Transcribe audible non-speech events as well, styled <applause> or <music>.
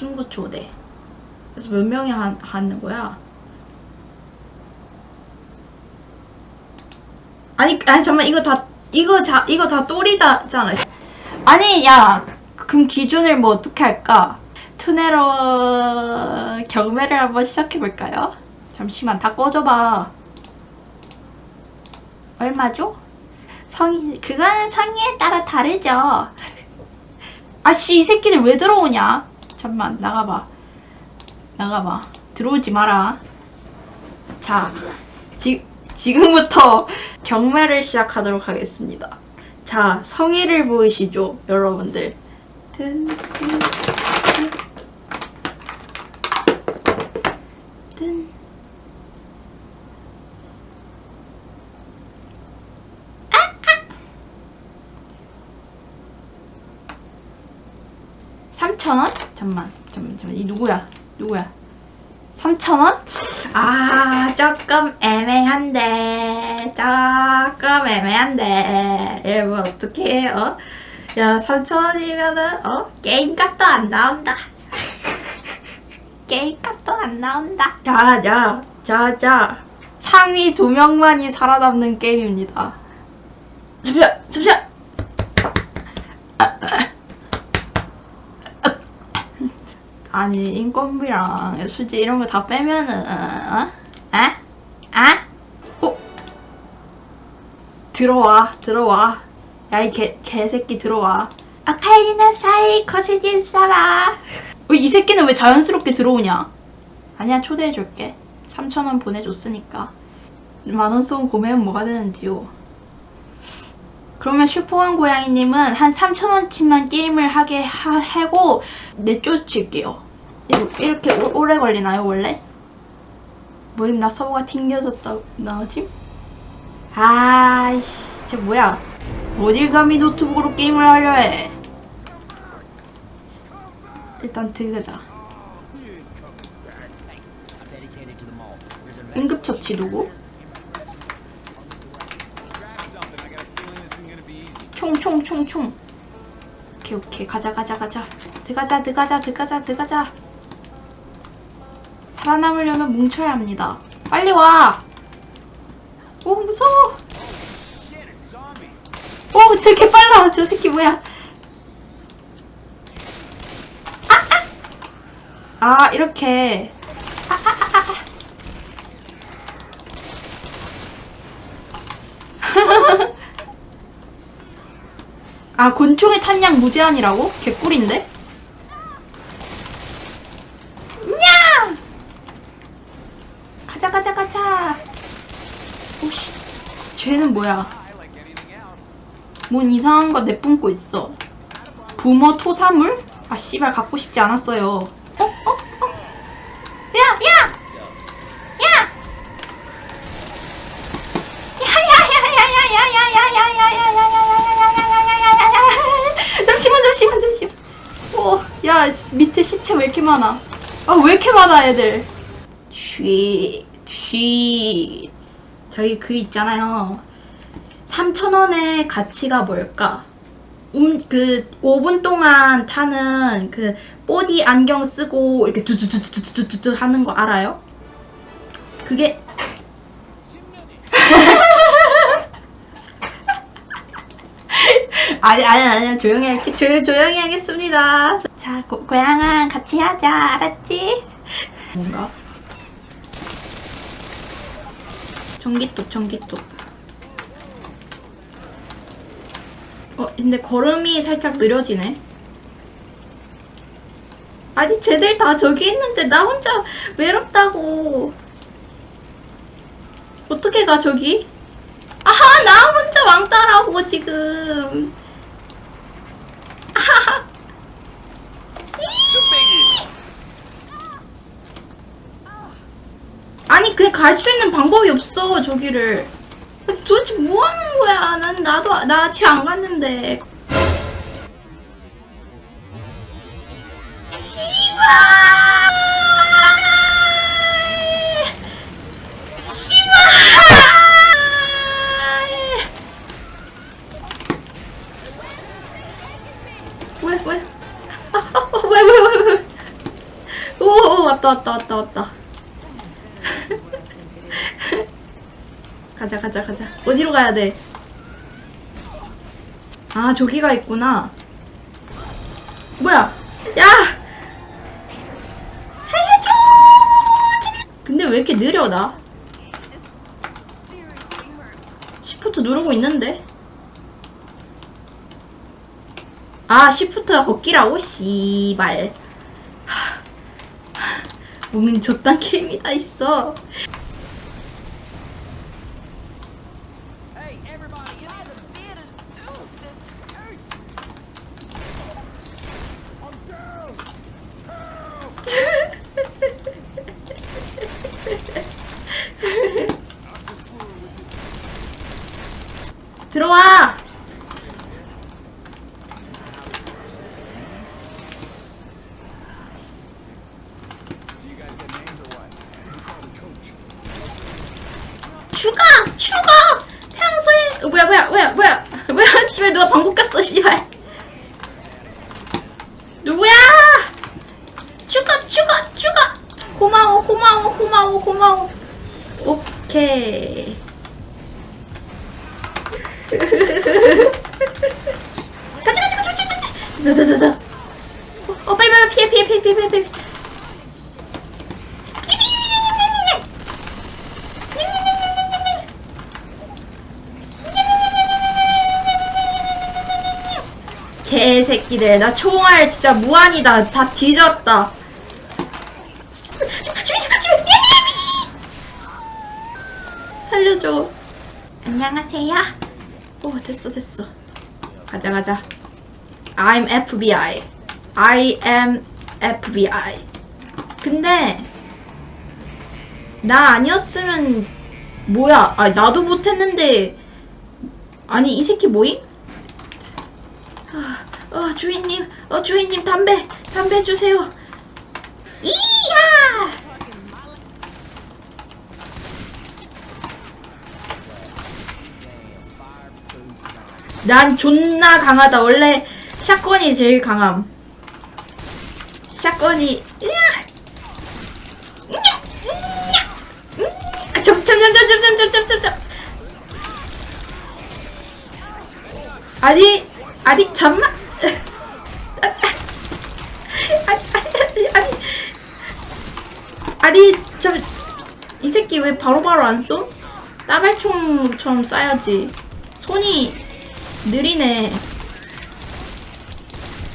친구 초대. 그래서 몇 명이 하, 하는 거야? 아니, 아니 잠만 이거 다 이거 자 이거 다 또리다잖아. 아니 야 그럼 기준을 뭐 어떻게 할까? 투네로 경매를 한번 시작해 볼까요? 잠시만 다 꺼져봐. 얼마죠? 성이 그거는 성의에 따라 다르죠. 아씨 이 새끼들 왜 들어오냐? 잠만 나가봐. 나가봐. 들어오지 마라. 자, 지, 지금부터 <laughs> 경매를 시작하도록 하겠습니다. 자, 성의를 보이시죠, 여러분들. 든, 든, 든. 3,000원? 잠만, 잠만, 잠만. 이 누구야? 누구야? 3,000원? 아, 조금 애매한데. 조금 애매한데. 여러분, 어떻게 해요? 야, 3,000원이면은, 어? 게임 값도 안 나온다. <laughs> 게임 값도 안 나온다. 자, 자, 자, 자. 상위 2명만이 살아남는 게임입니다. 잠시만, 잠시만! 아니 인건비랑 솔직히 이런 거 다 빼면은 어? 아? 아? 어? 들어와 들어와 야 이 개 개새끼 들어와 아카이리나 사이 거스진 싸마 어, 이 새끼는 왜 자연스럽게 들어오냐 아니야 초대해줄게 3천원 보내줬으니까 만원 쏜 고매는 뭐가 되는지요 그러면 슈퍼원 고양이님은 한 3,000원치만 게임을 하게 하, 하고 내쫓을게요. 이렇게 오, 오래 걸리나요, 원래? 뭐임, 나 서버가 튕겨졌다. 나지? 아이씨, 쟤 뭐야? 어딜 감히 노트북으로 게임을 하려 해? 일단 들어가자. 응급처치 누구? 총, 총, 총, 총. 오케이, 오케이. 가자, 가자, 가자. 들어가자, 들어가자, 들어가자, 들어가자. 살아남으려면 뭉쳐야 합니다. 빨리 와! 오, 무서워! 오, 저개 빨라! 저 새끼 뭐야? 아, 아! 아, 이렇게. 아 곤충의 탄약 무제한이라고? 개꿀인데? 냐! 가자 가자 가자 오씨 쟤는 뭐야 뭔 이상한 거 내뿜고 있어 부모 토사물? 아 씨발 갖고 싶지 않았어요 어? 어? 어? 야! 야! 야! 잠시만 잠시만 잠시만 오 야 밑에 시체 왜 이렇게 많아? 아왜 이렇게 많아 애들? 쥐쥐. 저기 그 있잖아요. 3,000원의 가치가 뭘까? 음, 그 5분 동안 타는 그 보디 안경 쓰고 이렇게 두두두두두두두 하는 거 알아요? 그게 <laughs> 아니 아니 아니 조용히 할게. 조, 조용히 하겠습니다 자 고, 고양아 같이 하자. 알았지? 뭔가? 전기톱 전기톱. 어 근데 걸음이 살짝 느려지네. 아니 쟤들 다 저기 있는데 나 혼자 외롭다고. 어떻게 가 저기? 아하 나 혼자 왕따라고 지금 아하하 그냥 갈수 있는 방법이 없어 저기를. 근데 도대체 뭐 하는 거야? 난 나도 나 아직 안 갔는데. 씨발! 씨발! 왜 왜? 아, 아, 아, 왜, 왜, 왜, 왜? 왔다 왔다 왔다 왔다 가자 가자 가자. 어디로 가야 돼? 아 저기가 있구나. 뭐야? 야! 살려줘! 근데 왜 이렇게 느려 나? 시프트 누르고 있는데? 아 시프트가 걷기라고? 씨발. 하, 하, 오늘 저딴 게임이 다 있어 죽어 죽어 평소에 어, 뭐야 뭐야 뭐야 뭐야. <laughs> 뭐야 씨발 누가 방구 꼈어 씨발. 누구야? 죽어 죽어 죽어 고마워 고마워 고마워 고마워. 오케이. <laughs> 가자 가자 가자 가자 가자. 다다다다 어 빨리 빨리 피해 피해 피해 피해 피해 피해 개 새끼들 나 총알 진짜 무한이다. 다 뒤졌다. 살려줘. 안녕하세요. 오 됐어 됐어. 가자 가자. I'm FBI I. Am FBI 근데 나 아니었으면 뭐야? 아 나도 못했는데. 아니 이 새끼 뭐임? 아, 어 주인님 어 주인님 담배 담배 주세요 이야 난 존나 강하다 원래 샷건이 제일 강함 샷건이! 으냐! 으냐! 으냐! 점, 점, 점, 점, 점, 점, 점, 점, 점, 점. 아니 아니 잠만 아니 아니 아니 잠이 새끼 왜 바로바로 안 쏘? 따발총처럼 쏴야지 손이 느리네